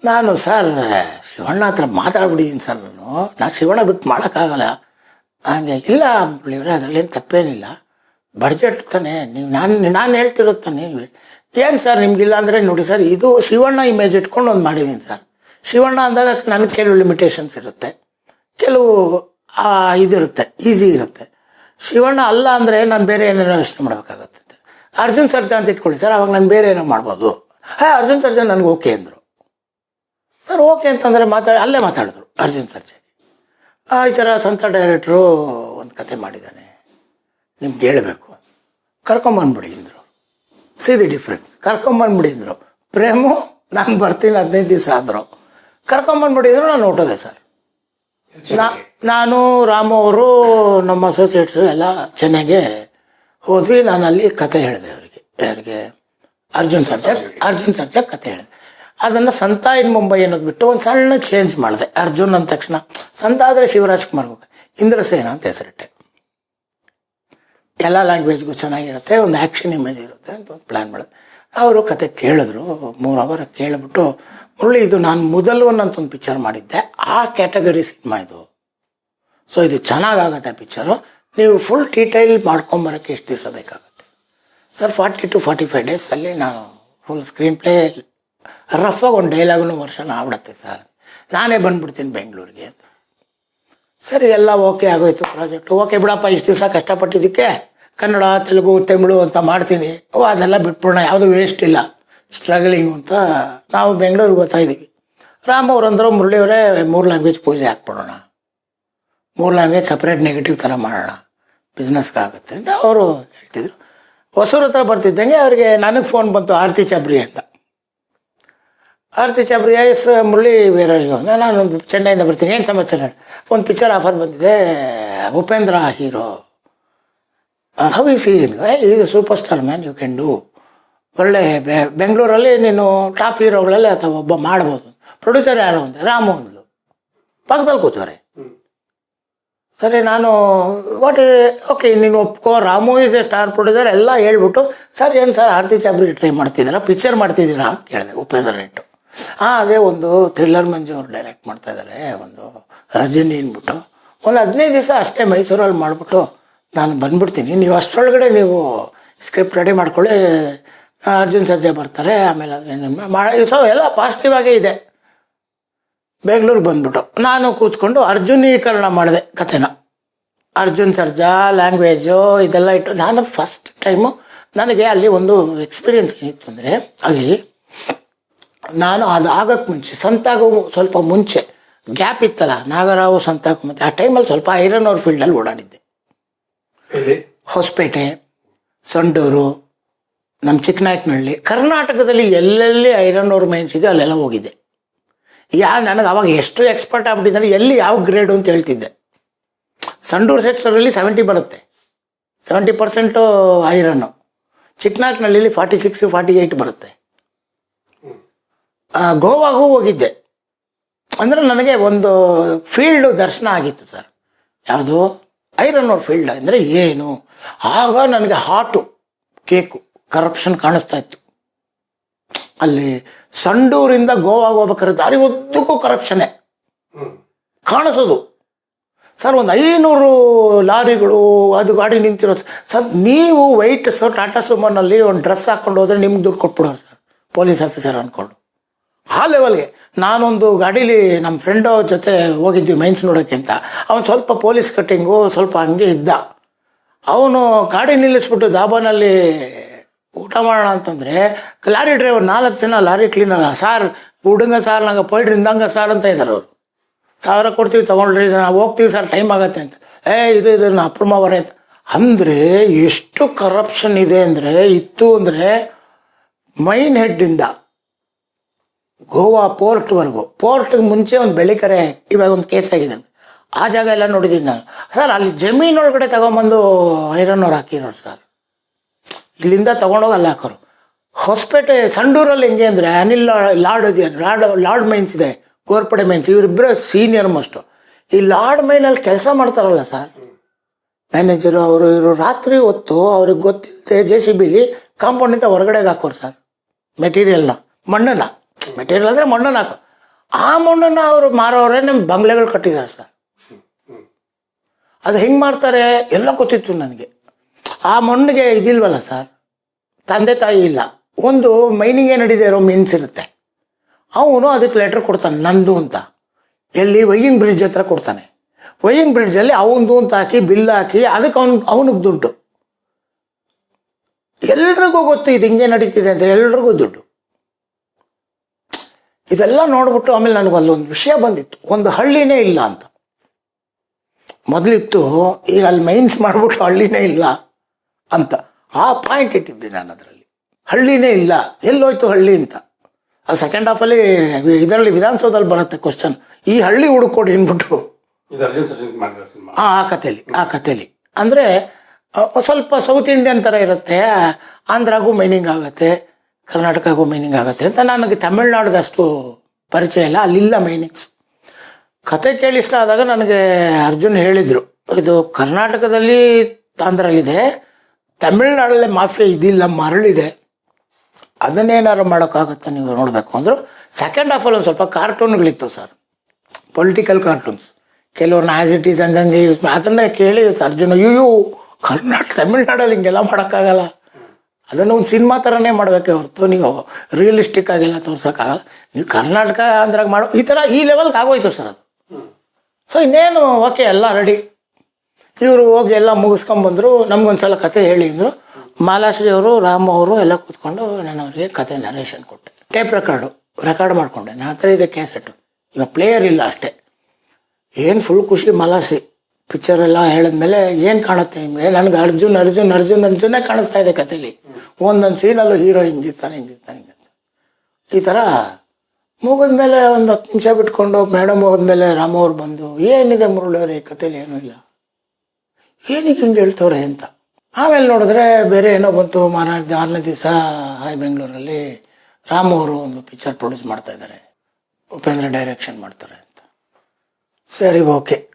ನಾನು, ಸರ್, ಶಿವಣ್ಣ ಹತ್ರ ಮಾತಾಡ್ಬಿಟ್ಟಿದ್ದೀನಿ ಸರ್ ನಾನು. ನಾ ಶಿವಣ್ಣ ಬಿಟ್ಟು ಮಾಡೋಕ್ಕಾಗಲ್ಲ. ಹಂಗೆ ಇಲ್ಲ ಇವರೇ ಅದರಲ್ಲೇನು ತಪ್ಪೇನಿಲ್ಲ. ಬಡ್ಜೆಟ್ ತಾನೆ. ನೀವು ನಾನು ನಾನು ಹೇಳ್ತಿರೋದು ತಾನೆ ಏನು ಸರ್ ನಿಮಗಿಲ್ಲ ಅಂದರೆ ನೋಡಿ ಸರ್, ಇದು ಶಿವಣ್ಣ ಇಮೇಜ್ ಇಟ್ಕೊಂಡು ಒಂದು ಮಾಡಿದ್ದೀನಿ ಸರ್. ಶಿವಣ್ಣ ಅಂದಾಗ ನನಗೆ ಕೆಲವು ಲಿಮಿಟೇಷನ್ಸ್ ಇರುತ್ತೆ. ಕೆಲವು ಇದಿರುತ್ತೆ. ಈಸಿ ಇರುತ್ತೆ. ಶಿವಣ್ಣ ಅಲ್ಲ ಅಂದರೆ ನಾನು ಬೇರೆ ಏನೇನೋ ಯೋಚನೆ ಮಾಡಬೇಕಾಗತ್ತೆ ಅರ್ಜುನ್ ಸರ್ಜಾ ಅಂತ ಇಟ್ಕೊಳ್ಳಿ ಸರ್, ಅವಾಗ ನಾನು ಬೇರೆ ಏನೋ ಮಾಡ್ಬೋದು. ಹಾಂ ಅರ್ಜುನ್ ಸರ್ಜಾ ನನಗೆ ಓಕೆ ಅಂದರು. ಸರ್ ಓಕೆ ಅಂತಂದರೆ ಮಾತಾಡಿ ಅಲ್ಲೇ ಮಾತಾಡಿದ್ರು ಅರ್ಜುನ್ ಸರ್ಜಾಗೆ. ಆ, ಈ ಥರ ಸಂತ ಡೈರೆಕ್ಟ್ರು ಒಂದು ಕತೆ ಮಾಡಿದ್ದಾನೆ. ನಿಮ್ಗೆ ಹೇಳಬೇಕು. ಕರ್ಕೊಂಬಂದ್ಬಿಡಿ ಅಂದರು. ಸಿ ದಿ ಡಿಫ್ರೆನ್ಸ್ ಕರ್ಕೊಂಬಂದ್ಬಿಡಿ ಅಂದರು. ಪ್ರೇಮು ನಾನು ಬರ್ತೀನಿ ಹದಿನೈದು ದಿವಸ ಅಂದರು ಕರ್ಕೊಂಬಂದ್ಬಿಟ್ಟಿದ್ರು ನಾನು ಹೊಟ್ಟೋದೆ ಸರ್. ನಾ ನಾನು ರಾಮು ಅವರು ನಮ್ಮ ಅಸೋಸಿಯೇಟ್ಸು ಎಲ್ಲ ಚೆನ್ನಾಗೆ ಹೋದ್ವಿ. ನಾನು ಅಲ್ಲಿ ಕತೆ ಹೇಳಿದೆ ಅವರಿಗೆ. ಯಾರಿಗೆ ಅರ್ಜುನ್ ಸರ್ಜಾ ಅರ್ಜುನ್ ಸರ್ಜಾ ಕತೆ ಹೇಳಿದೆ. ಅದನ್ನು ಸಂತ ಇನ್ ಮುಂಬೈ ಅನ್ನೋದು ಬಿಟ್ಟು ಒಂದು ಸಣ್ಣ ಚೇಂಜ್ ಮಾಡಿದೆ. ಅರ್ಜುನ್ ಅಂದ ತಕ್ಷಣ, ಸಂತ ಆದರೆ ಶಿವರಾಜ್ ಕುಮಾರ್ ಇಂದ್ರಸೇನ ಅಂತ ಹೆಸರಿಟ್ಟೆ. ಎಲ್ಲ ಲ್ಯಾಂಗ್ವೇಜ್ಗೂ ಚೆನ್ನಾಗಿರುತ್ತೆ, ಒಂದು ಆ್ಯಕ್ಷನ್ ಇಮೇಜ್ ಇರುತ್ತೆ ಅಂತ ಒಂದು ಪ್ಲ್ಯಾನ್ ಮಾಡಿದೆ. ಅವರು ಕತೆ ಕೇಳಿದ್ರು, ಮೂರು ಅವರ್ ಕೇಳಿಬಿಟ್ಟು, ಮುರಳಿ ಇದು ನಾನು ಮೊದಲು ಅಂತ ಒಂದು ಪಿಕ್ಚರ್ ಮಾಡಿದ್ದೆ. ಆ ಕ್ಯಾಟಗರಿ ಸಿನಿಮಾ ಇದು. ಸೊ ಇದು ಚೆನ್ನಾಗಾಗುತ್ತೆ ಪಿಕ್ಚರು ನೀವು ಫುಲ್ ಡೀಟೈಲ್ ಮಾಡ್ಕೊಂಬರೋಕ್ಕೆ ಎಷ್ಟು ದಿವಸ ಬೇಕಾಗುತ್ತೆ? Sir forty two forty five ಡೇಸಲ್ಲಿ ನಾನು ಫುಲ್ ಸ್ಕ್ರೀನ್ ಪ್ಲೇ ರಫಾಗಿ ಒಂದು ಡೈಲಾಗೂ ವರ್ಷನ ಆಗ್ಬಿಡುತ್ತೆ ಸರ್ ನಾನೇ ಬಂದ್ಬಿಡ್ತೀನಿ ಬೆಂಗಳೂರಿಗೆ ಅಂತ. ಸರಿ ಎಲ್ಲ ಓಕೆ ಆಗೋಯ್ತು ಪ್ರಾಜೆಕ್ಟ್ ಓಕೆ ಬಿಡಪ್ಪ, ಇಷ್ಟು ದಿವಸ ಕಷ್ಟಪಟ್ಟಿದ್ದಕ್ಕೆ ಕನ್ನಡ, ತೆಲುಗು, ತಮಿಳು ಅಂತ ಮಾಡ್ತೀನಿ. ಓ, ಅದೆಲ್ಲ ಬಿಟ್ಬಿಡೋಣ, ಯಾವುದೂ ವೇಸ್ಟ್ ಇಲ್ಲ. ಸ್ಟ್ರಗಲಿಂಗ್ ಅಂತ ನಾವು ಬೆಂಗಳೂರಿಗೆ ಬರ್ತಾ ಇದ್ದೀವಿ. ರಾಮ್ ಅಂದರು ಮುರಳಿಯವರೇ ಮೂರು ಲ್ಯಾಂಗ್ವೇಜ್ ಪೂಜೆ ಹಾಕ್ಬಿಡೋಣ. ಮೂರು ಲ್ಯಾಂಗ್ವೇಜ್ ಸಪ್ರೇಟ್ ನೆಗೆಟಿವ್ ಥರ ಮಾಡೋಣ. ಬಿಸ್ನೆಸ್ಗಾಗುತ್ತೆ ಅಂತ ಅವರು ಹೇಳ್ತಿದ್ರು. ಹೊಸೂರ ಹತ್ರ ಬರ್ತಿದ್ದಂಗೆ ಅವರಿಗೆ ನನಗೆ ಫೋನ್ ಬಂತು, ಆರತಿ ಚಬ್ರಿ ಅಂತ. ಆರತಿ ಚಾಬ್ರಿ ಎಸ್, ಮುರಳಿ ಬೇರೆಯವ್ರಿಗೆ ನಾನು ಚೆನ್ನೈಯಿಂದ ಬರ್ತೀನಿ, ಏನು ಸಮಾಚಾರ? ಒಂದು ಪಿಕ್ಚರ್ ಆಫರ್ ಬಂದಿದೆ. ಉಪೇಂದ್ರ ಹೀರೋ. ಹೌ ಇಸ್ ಇದು super star man you can do ಒಳ್ಳೆ ಬೆಂಗಳೂರಲ್ಲಿ ನೀನು ಟಾಪ್ ಹೀರೋಗಳಲ್ಲಿ ಅಥವಾ ಒಬ್ಬ ಮಾಡ್ಬೋದು. ಪ್ರೊಡ್ಯೂಸರ್ ಯಾರು ಅಂತ? ರಾಮು ಅಂದ್ಲು. ಪಕ್ಕದಲ್ಲಿ ಕೂತವ್ರೆ. ಸರಿ, ನಾನು ವಾಟ್ ಓಕೆ ನೀನು ಒಪ್ಕೋ, ರಾಮು ಇಸ್ ಸ್ಟಾರ್ ಪ್ರೊಡ್ಯೂಸರ್ ಎಲ್ಲ ಹೇಳ್ಬಿಟ್ಟು, ಸರ್, ಏನು ಸರ್, ಆರತಿ ಚಾಬ್ರಿ ಟ್ರೈ ಮಾಡ್ತಿದ್ದೀರಾ? ಪಿಕ್ಚರ್ ಮಾಡ್ತಿದ್ದೀರಾ? ಅಂತ ಕೇಳಿದೆ, ಉಪೇಂದ್ರ ನೆಟ್ಟು ಹಾಂ ಅದೇ ಒಂದು ಥ್ರಿಲ್ಲರ್ ಮಂಜು ಅವ್ರು ಡೈರೆಕ್ಟ್ ಮಾಡ್ತಾ ಇದ್ದಾರೆ ಒಂದು ರಜನಿ ಅಂದ್ಬಿಟ್ಟು. ಒಂದು ಹದಿನೈದು ದಿವಸ ಅಷ್ಟೇ ಮೈಸೂರಲ್ಲಿ ಮಾಡಿಬಿಟ್ಟು ನಾನು ಬಂದ್ಬಿಡ್ತೀನಿ. ನೀವು ಅಷ್ಟರೊಳಗಡೆ ನೀವು ಸ್ಕ್ರಿಪ್ಟ್ ರೆಡಿ ಮಾಡ್ಕೊಳ್ಳಿ. ಅರ್ಜುನ್ ಸರ್ಜೆ ಬರ್ತಾರೆ, ಆಮೇಲೆ ಅದು ಸೊ ಎಲ್ಲ ಪಾಸಿಟಿವ್ ಆಗೇ ಇದೆ. ಬೆಂಗಳೂರು ಬಂದ್ಬಿಟ್ಟು. ನಾನು ಕೂತ್ಕೊಂಡು ಅರ್ಜುನೀಕರಣ ಮಾಡಿದೆ ಕಥೆನ. ಅರ್ಜುನ್ ಸರ್ಜಾ ಲ್ಯಾಂಗ್ವೇಜು ಇದೆಲ್ಲ ಇಟ್ಟು ನಾನು ಫಸ್ಟ್ ಟೈಮು ನನಗೆ ಅಲ್ಲಿ ಒಂದು ಎಕ್ಸ್ಪೀರಿಯನ್ಸ್ ಏನಿತ್ತು ಅಂದರೆ ಅಲ್ಲಿ ನಾನು ಅದು ಆಗೋಕ್ಕೆ ಮುಂಚೆ ಸಂತಾಗೋ ಸ್ವಲ್ಪ ಮುಂಚೆ ಗ್ಯಾಪ್ ಇತ್ತಲ್ಲ ನಾಗರಾವು ಸಂತಾಗ ಮತ್ತು ಆ ಟೈಮಲ್ಲಿ ಸ್ವಲ್ಪ ಐರನ್ ಅವ್ರ ಫೀಲ್ಡಲ್ಲಿ ಓಡಾಡಿದ್ದೆ. ಹೊಸಪೇಟೆ ಸಂಡೂರು ನಮ್ಮ ಚಿಕ್ಕನಾಯಕನಹಳ್ಳಿ ಕರ್ನಾಟಕದಲ್ಲಿ ಎಲ್ಲೆಲ್ಲಿ ಐರನ್ ಅವ್ರ ಮೈನ್ಸ್ ಇದೆ ಅಲ್ಲೆಲ್ಲ ಹೋಗಿದ್ದೆ. ಯಾ, ನನಗೆ ಅವಾಗ ಎಷ್ಟು ಎಕ್ಸ್ಪರ್ಟ್ ಆಗ್ಬಿಟ್ಟಿದ್ದಾರೆ, ಎಲ್ಲಿ ಯಾವ ಗ್ರೇಡು ಅಂತ ಹೇಳ್ತಿದ್ದೆ. ಸಂಡೂರು ಸೆಟ್ಸರಲ್ಲಿ ಸೆವೆಂಟಿ ಬರುತ್ತೆ. ಸೆವೆಂಟಿ ಪರ್ಸೆಂಟು ಐರನ್ನು ಚಿಕ್ಕನಾಟ್ನಲ್ಲಿ ಫಾರ್ಟಿ ಸಿಕ್ಸ್ ಫಾರ್ಟಿ ಏಯ್ಟ್ ಬರುತ್ತೆ ಗೋವಾಗೂ ಹೋಗಿದ್ದೆ. ಅಂದರೆ ನನಗೆ ಒಂದು ಫೀಲ್ಡು ದರ್ಶನ ಆಗಿತ್ತು ಸರ್ ಯಾವುದು? ಐರನ್ ಅವ್ರ ಫೀಲ್ಡ್ ಅಂದರೆ ಏನು? ಆಗ ನನಗೆ ಹಾಟು ಕೇಕು ಕರಪ್ಷನ್ ಕಾಣಿಸ್ತಾ ಇತ್ತು. ಅಲ್ಲಿ ಸಂಡೂರಿಂದ ಗೋವಾಗ ಹೋಗ್ಬೇಕಾದ್ರೆ ದಾರಿ ಉದ್ದಕ್ಕೂ ಕರಪ್ಷನ್ನೇ ಕಾಣಿಸೋದು. ಸರ್ ಒಂದು ಐನೂರು ಲಾರಿಗಳು ಅದು ಗಾಡಿ ನಿಂತಿರೋದು. ಸರ್ ನೀವು ವೈಟ್ ಸರ್ ಟಾಟಾ ಸುಮೋನಲ್ಲಿ ಒಂದು ಡ್ರೆಸ್ ಹಾಕೊಂಡು ಹೋದ್ರೆ ನಿಮ್ಗೆ ದುಡ್ಡು ಕೊಟ್ಬಿಡೋರು ಸರ್ ಪೊಲೀಸ್ ಆಫೀಸರ್ ಅಂದ್ಕೊಂಡು ಆ ಲೆವೆಲ್ಗೆ ನಾನೊಂದು ಗಾಡೀಲಿ ನಮ್ಮ ಫ್ರೆಂಡ್ ಜೊತೆ ಹೋಗಿದ್ವಿ ಮೈನ್ಸ್ ನೋಡೋಕ್ಕೆ ಅಂತ ಅವನು ಸ್ವಲ್ಪ ಪೊಲೀಸ್ ಕಟ್ಟಿಂಗು ಸ್ವಲ್ಪ ಹಂಗೆ ಇದ್ದ. ಅವನು ಗಾಡಿ ನಿಲ್ಲಿಸ್ಬಿಟ್ಟು ದಾಬಾನಲ್ಲಿ ಊಟ ಮಾಡೋಣ ಅಂತಂದರೆ ಲಾರಿ ಡ್ರೈವರ್ ನಾಲ್ಕು ಜನ ಲಾರಿ ಕ್ಲೀನರ್ ಸಾರ್, ಹುಡುಗ ಸಾರ್, ನಂಗೆ ಪೈಡ್ರಿ ಇಂದಂಗ ಸಾರ್ ಅಂತ ಇದ್ದಾರೆ ಅವರು. ಸಾವಿರ ಕೊಡ್ತೀವಿ ತೊಗೊಂಡ್ರಿ ನಾವು ಹೋಗ್ತೀವಿ ಸರ್ ಟೈಮ್ ಆಗತ್ತೆ ಅಂತ. ಏ, ಇದು ಇದು, ನಾ ಅಪ್ರಮವರೇ ಅಂತ. ಅಂದರೆ ಎಷ್ಟು ಕರಪ್ಷನ್ ಇದೆ ಅಂದರೆ, ಇತ್ತು ಅಂದರೆ ಮೈನ್ ಹೆಡ್ಡಿಂದ ಗೋವಾ ಪೋರ್ಟ್ವರೆಗೂ ಪೋರ್ಟ್ಗೆ ಮುಂಚೆ ಒಂದು ಬೆಳಿಕರೆ ಇವಾಗ ಒಂದು ಕೇಸ್ ಆಗಿದೆ. ಆ ಜಾಗ ಎಲ್ಲ ನೋಡಿದ್ದೀನಿ ನಾನು. ಸರ್, ಅಲ್ಲಿ ಜಮೀನೊಳಗಡೆ ತಗೊಂಬಂದು ಐರನ್ ಅವ್ರು ಹಾಕಿರೋರು ಸರ್. ಇಲ್ಲಿಂದ ತೊಗೊಂಡೋಗಿ ಅಲ್ಲಿ ಹಾಕೋರು. ಹೊಸಪೇಟೆ ಸಂಡೂರಲ್ಲಿ ಹೆಂಗೆ ಅಂದರೆ ಅನಿಲ್ ಲಾರ್ಡ್ ಇದೆ ಲಾರ್ಡ್ ಲಾರ್ಡ್ ಮೈನ್ಸ್ ಇದೆ, ಗೋರ್ಪಡೆ ಮೈನ್ಸ್ ಇವರಿಬ್ಬರು ಸೀನಿಯರ್ ಮೋಸ್ಟು. ಈ ಲಾರ್ಡ್ ಮೈನಲ್ಲಿ ಕೆಲಸ ಮಾಡ್ತಾರಲ್ಲ ಸರ್. ಮ್ಯಾನೇಜರು ಅವರು, ಇವರು ರಾತ್ರಿ ಹೊತ್ತು ಅವ್ರಿಗೆ ಗೊತ್ತಿಲ್ಲದೆ ಜೆ ಸಿ ಬಿಲಿ ಕಾಂಪೌಂಡಿಂದ ಹೊರಗಡೆಗೆ ಹಾಕೋರು ಸರ್. ಮೆಟೀರಿಯಲ್ನ, ಮಣ್ಣನ್ನ. ಮೆಟೀರಿಯಲ್ ಅಂದರೆ ಮಣ್ಣನ್ನು ಹಾಕೋ. ಆ ಮಣ್ಣನ್ನು ಅವರು ಮಾರೋರೇ ನಮ್ಮ ಬಂಗ್ಲೆಗಳು ಕಟ್ಟಿದ್ದಾರೆ ಸರ್. ಅದು ಹೆಂಗೆ ಮಾಡ್ತಾರೆ? ಎಲ್ಲ ಗೊತ್ತಿತ್ತು ನನಗೆ. ಆ ಮಣ್ಣಿಗೆ ಇದಿಲ್ವಲ್ಲ ಸರ್? ತಂದೆ ತಾಯಿ ಇಲ್ಲ. ಒಂದು ಮೈನಿಂಗ್ ನಡೀದೇ ಇರೋ ಮೀನ್ಸ್ ಇರುತ್ತೆ. ಅವನು ಅದಕ್ಕೆ ಲೆಟ್ರ್ ಕೊಡ್ತಾನೆ, ನಂದು ಅಂತ. ಎಲ್ಲಿ ವೈಯಿಂಗ್ ಬ್ರಿಡ್ಜ್ ಹತ್ರ ಕೊಡ್ತಾನೆ. ವೈಯಿಂಗ್ ಬ್ರಿಡ್ಜಲ್ಲಿ ಅವನದು ಅಂತ ಹಾಕಿ ಬಿಲ್ ಹಾಕಿ, ಅದಕ್ಕೆ ಅವ್ನು, ಅವನಿಗೆ ದುಡ್ಡು. ಎಲ್ರಿಗೂ ಗೊತ್ತು ಇದು ಹಿಂಗೆ ನಡೀತಿದೆ ಅಂತ, ಎಲ್ರಿಗೂ ದುಡ್ಡು. ಇದೆಲ್ಲ ನೋಡ್ಬಿಟ್ಟು ಆಮೇಲೆ ನನಗೆ ಅಲ್ಲೊಂದು ವಿಷಯ ಬಂದಿತ್ತು. ಒಂದು ಹಳ್ಳಿನೇ ಇಲ್ಲ ಅಂತ. ಮೊದಲಿತ್ತು, ಈಗ ಅಲ್ಲಿ ಮೈನ್ಸ್ ಮಾಡಿಬಿಟ್ಟು ಹಳ್ಳಿನೇ ಇಲ್ಲ. ಅಂತ. ಆ ಪಾಯಿಂಟ್ ಇಟ್ಟಿದ್ದೆ ನಾನು ಅದರಲ್ಲಿ ಹಳ್ಳಿನೇ ಇಲ್ಲ. ಎಲ್ಲೋಯ್ತು ಹಳ್ಳಿ ಅಂತ. ಆ ಸೆಕೆಂಡ್ ಹಾಫಲ್ಲಿ ಇದರಲ್ಲಿ ವಿಧಾನಸೌಧದಲ್ಲಿ ಬರುತ್ತೆ ಕ್ವಶನ್ ಈ ಹಳ್ಳಿ ಹುಡುಕೊಡಿ ಅಂದ್ಬಿಟ್ಟು. ಹಾಂ ಆ ಕಥೆಯಲ್ಲಿ ಕಥೆಲಿ ಆ ಕಥೆಲಿ. ಅಂದರೆ ಸ್ವಲ್ಪ ಸೌತ್ ಇಂಡಿಯನ್ ಥರ ಇರುತ್ತೆ. ಆಂಧ್ರಾಗೂ ಮೈನಿಂಗ್ ಆಗುತ್ತೆ. ಕರ್ನಾಟಕಗೂ ಮೈನಿಂಗ್ ಆಗುತ್ತೆ ಅಂತ ನನಗೆ ತಮಿಳ್ನಾಡ್ದಷ್ಟು ಪರಿಚಯ ಇಲ್ಲ. ಅಲ್ಲಿಲ್ಲ ಮೈನಿಂಗ್ಸ್ ಕತೆ ಕೇಳಿ ಇಷ್ಟ ಆದಾಗ ನನಗೆ ಅರ್ಜುನ್ ಹೇಳಿದರು. ಇದು ಕರ್ನಾಟಕದಲ್ಲಿ ಆಂಧ್ರಲ್ಲಿದೆ. ತಮಿಳ್ನಾಡಲ್ಲೇ ಮಾಫಿಯಾ ಇದಿಲ್ಲ, ಮರಳಿದೆ. ಅದನ್ನೇನಾರು ಮಾಡೋಕ್ಕಾಗುತ್ತೆ ನೀವು ನೋಡಬೇಕು. ಅಂದರು ಸೆಕೆಂಡ್ ಹಾಫಲ್ಲಿ ಒಂದು ಸ್ವಲ್ಪ ಕಾರ್ಟೂನ್ಗಳಿತ್ತು ಸರ್ ಪೊಲಿಟಿಕಲ್ ಕಾರ್ಟೂನ್ಸ್ ಕೆಲವ್ರನ್ನ ಆ್ಯಸ್ ಇಟ್ ಈಸ್ ಹಂಗಂಗೆ ಯೂಸ್ ಅದನ್ನೇ ಕೇಳಿ ಅರ್ಜುನ ಅಯ್ಯೋ ಕರ್ನಾಟಕ ತಮಿಳ್ನಾಡಲ್ಲಿ ಹಿಂಗೆಲ್ಲ ಮಾಡೋಕ್ಕಾಗಲ್ಲ. ಅದನ್ನು ಒಂದು ಸಿನಿಮಾ ಥರನೇ ಮಾಡಬೇಕೆ ಹೊರತು ನೀವು ರಿಯಲಿಸ್ಟಿಕ್ ಆಗಿಲ್ಲ ತೋರ್ಸೋಕ್ಕಾಗಲ್ಲ. ನೀವು ಕರ್ನಾಟಕ ಅಂದ್ರಾಗ ಮಾಡೋ ಈ ಥರ ಈ ಲೆವೆಲ್ಗೆ ಆಗೋಯ್ತು ಸರ್ ಅದು. ಸೊ ಇನ್ನೇನು ಓಕೆ ಎಲ್ಲ ರೆಡಿ ಇವರು ಹೋಗಿ ಎಲ್ಲ ಮುಗಿಸ್ಕೊಂಬಂದರು ನಮ್ಗೊಂದು ಸಲ ಕತೆ ಹೇಳಿದ್ರು. ಮಾಲಾಶ್ರೀ ಅವರು ರಾಮ ಅವರು ಎಲ್ಲ ಕೂತ್ಕೊಂಡು ನಾನು ಅವರಿಗೆ ಕತೆ ನರೇಷನ್ ಕೊಟ್ಟೆ. ಟೇಪ್ ರೆಕಾರ್ಡು ರೆಕಾರ್ಡ್ ಮಾಡಿಕೊಂಡೆ. ನನ್ನ ಹತ್ರ ಇದೆ ಕ್ಯಾಸೆಟ್ಟು ಇವಾಗ ಪ್ಲೇಯರ್ ಇಲ್ಲ ಅಷ್ಟೇ. ಏನು ಫುಲ್ ಖುಷಿ ಮಲಾಸಿ ಪಿಕ್ಚರ್ ಎಲ್ಲ ಹೇಳಿದ್ಮೇಲೆ ಏನು ಕಾಣುತ್ತೆ ನಿಮಗೆ? ನನಗೆ ಅರ್ಜುನ್ ಅರ್ಜುನ್ ಅರ್ಜುನ್, ಅರ್ಜುನೇ ಕಾಣಿಸ್ತಾ ಇದೆ ಕಥೆಲಿ ಒಂದೊಂದು ಸೀನಲ್ಲೂ ಹೀರೋ ಹಿಂಗಿರ್ತಾನೆ ಹಿಂಗಿರ್ತಾನೆ ಹಿಂಗಿರ್ತಾನೆ ಈ ಥರ ಮುಗಿದ್ಮೇಲೆ ಒಂದು ಹತ್ತು ನಿಮಿಷ ಬಿಟ್ಕೊಂಡು ಮೇಡಮ್ ಹೋದ್ಮೇಲೆ ರಾಮ ಅವ್ರು ಬಂದು, ಏನಿದೆ ಮುರುಳಿಯವ್ರೆ ಈ ಕಥೆಲಿ ಏನೂ ಇಲ್ಲ. ಏನಕ್ಕೆ ಹಿಂಗೆ ಹೇಳ್ತವ್ರೆ ಅಂತ. ಆಮೇಲೆ ನೋಡಿದ್ರೆ ಬೇರೆ ಏನೋ ಬಂತು, ಮಾರನೇ, ಆರನೇ ದಿವಸ ಹಾಯ್ ಬೆಂಗಳೂರಲ್ಲಿ ರಾಮ್ ಅವರು ಒಂದು ಪಿಕ್ಚರ್ ಪ್ರೊಡ್ಯೂಸ್ ಮಾಡ್ತಾ ಇದ್ದಾರೆ. ಉಪೇಂದ್ರ ಡೈರೆಕ್ಷನ್ ಮಾಡ್ತಾರೆ ಅಂತ. ಸರಿ ಓಕೆ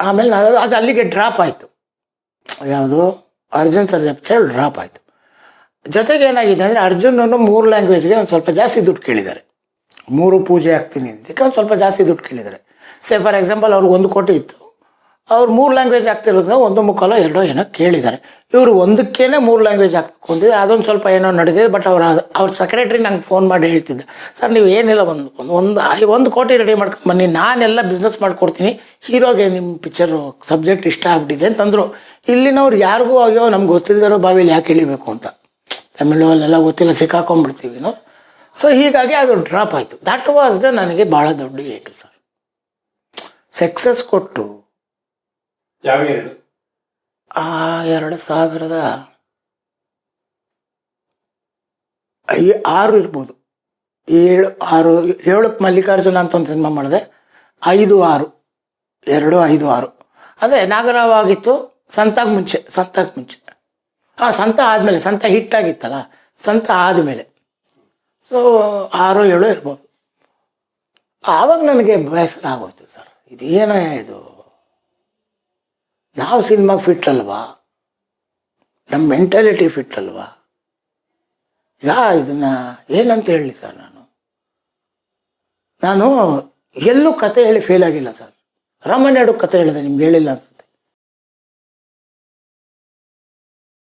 ಆಮೇಲೆ ನಾನು ಅದು ಅಲ್ಲಿಗೆ ಡ್ರಾಪ್ ಆಯಿತು. ಯಾವುದು? ಅರ್ಜುನ್ ಸರ್ ಪಿಕ್ಚರ್ ಡ್ರಾಪ್ ಆಯಿತು. ಜೊತೆಗೆ ಏನಾಗಿದೆ ಅಂದರೆ ಅರ್ಜುನನ್ನು ಮೂರು ಲ್ಯಾಂಗ್ವೇಜ್ಗೆ ಒಂದು ಸ್ವಲ್ಪ ಜಾಸ್ತಿ ದುಡ್ಡು ಕೇಳಿದ್ದಾರೆ. ಮೂರು ಪೂಜೆ ಆಗ್ತೀನಿ ಅಂತ ಒಂದು ಸ್ವಲ್ಪ ಜಾಸ್ತಿ ದುಡ್ಡು ಕೇಳಿದ್ದಾರೆ. ಸೇ ಫಾರ್ ಎಕ್ಸಾಂಪಲ್ ಅವ್ರಿಗೆ ಒಂದು ಕೋಟಿ ಇತ್ತು. ಅವ್ರು ಮೂರು ಲ್ಯಾಂಗ್ವೇಜ್ ಆಗ್ತಿರೋದ್ರಿಂದ ಒಂದು ಮುಕ್ಕಾಲೋ ಎರಡೋ ಏನೋ ಕೇಳಿದ್ದಾರೆ. ಇವರು ಒಂದಕ್ಕೇನೆ ಮೂರು ಲ್ಯಾಂಗ್ವೇಜ್ ಹಾಕ್ಬೇಕು ಅದೊಂದು ಸ್ವಲ್ಪ ಏನೋ ನಡೆದಿದೆ ಬಟ್ ಅವ್ರ ಅವ್ರ ಸೆಕ್ರೆಟ್ರಿ ನಂಗೆ ಫೋನ್ ಮಾಡಿ ಹೇಳ್ತಿದ್ದೆ ಸರ್, ನೀವು ಏನಿಲ್ಲ ಒಂದು ಒಂದು ಒಂದು ಒಂದು ಕೋಟಿ ರೆಡಿ ಮಾಡ್ಕೊಂಡು ಬನ್ನಿ, ನಾನೆಲ್ಲ ಬಿಸ್ನೆಸ್ ಮಾಡ್ಕೊಡ್ತೀನಿ, ಹೀರೋಗೆ ನಿಮ್ಮ ಪಿಕ್ಚರು ಸಬ್ಜೆಕ್ಟ್ ಇಷ್ಟ ಆಗ್ಬಿಟ್ಟಿದೆ ಅಂತಂದರು. ಇಲ್ಲಿನವ್ರು ಯಾರಿಗೂ ಅಯ್ಯೋ ನಮ್ಗೆ ಗೊತ್ತಿದ್ದಾರೋ ಬಾವಿಲಿ ಯಾಕೆ ಇಳಿಬೇಕು ಅಂತ. ತಮಿಳು ಅಲ್ಲೆಲ್ಲ ಗೊತ್ತಿಲ್ಲ, ಸಿಕ್ಕಾಕೊಂಡ್ಬಿಡ್ತೀವಿ ನಾವು ಸೊ ಹೀಗಾಗಿ ಅದು ಡ್ರಾಪ್ ಆಯಿತು. ದಟ್ ವಾಸ್ ದ ನನಗೆ ಭಾಳ ದೊಡ್ಡ ಏಟು, ಸರ್. ಸಕ್ಸಸ್ ಕೊಟ್ಟು ಯಾವ ಆ, ಎರಡು ಸಾವಿರದ ಐ, ಆರು ಇರ್ಬೋದು. ಏಳು, ಆರು ಏಳಕ್ಕೆ ಮಲ್ಲಿಕಾರ್ಜುನ ಅಂತ ಒಂದು ಸಿನಿಮಾ ಮಾಡಿದೆ. ಐದು, ಆರು, ಎರಡು, ಐದು, ಆರು. ಅದೇ ನಾಗರಾವ್ ಆಗಿತ್ತು ಸಂತಾಗ ಮುಂಚೆ ಸಂತಾಗ ಮುಂಚೆ. ಹಾಂ ಸಂತ ಆದಮೇಲೆ, ಸಂತ ಹಿಟ್ಟಾಗಿತ್ತಲ್ಲ, ಸಂತ ಆದಮೇಲೆ. ಸೊ ಆರು, ಏಳು ಇರ್ಬೋದು. ಆವಾಗ ನನಗೆ ಬೇಸರ ಆಗೋಯ್ತು ಸರ್. ಇದೇನೇ ಇದು? ನಾವು ಸಿನಿಮಾಗೆ ಫಿಟ್ ಅಲ್ವಾ? ನಮ್ಮ ಮೆಂಟಾಲಿಟಿ ಫಿಟ್ ಅಲ್ವಾ? ಯಾ ಇದನ್ನ ಏನಂತ ಹೇಳಿ ಸರ್ ನಾನು? ನಾನು ಎಲ್ಲೂ ಕತೆ ಹೇಳಿ ಫೇಲ್ ಆಗಿಲ್ಲ ಸರ್. ರಾಮನಾಡು ಕತೆ ಹೇಳಿದೆ, ನಿಮ್ಗೆ ಹೇಳಿಲ್ಲ ಅನ್ಸುತ್ತೆ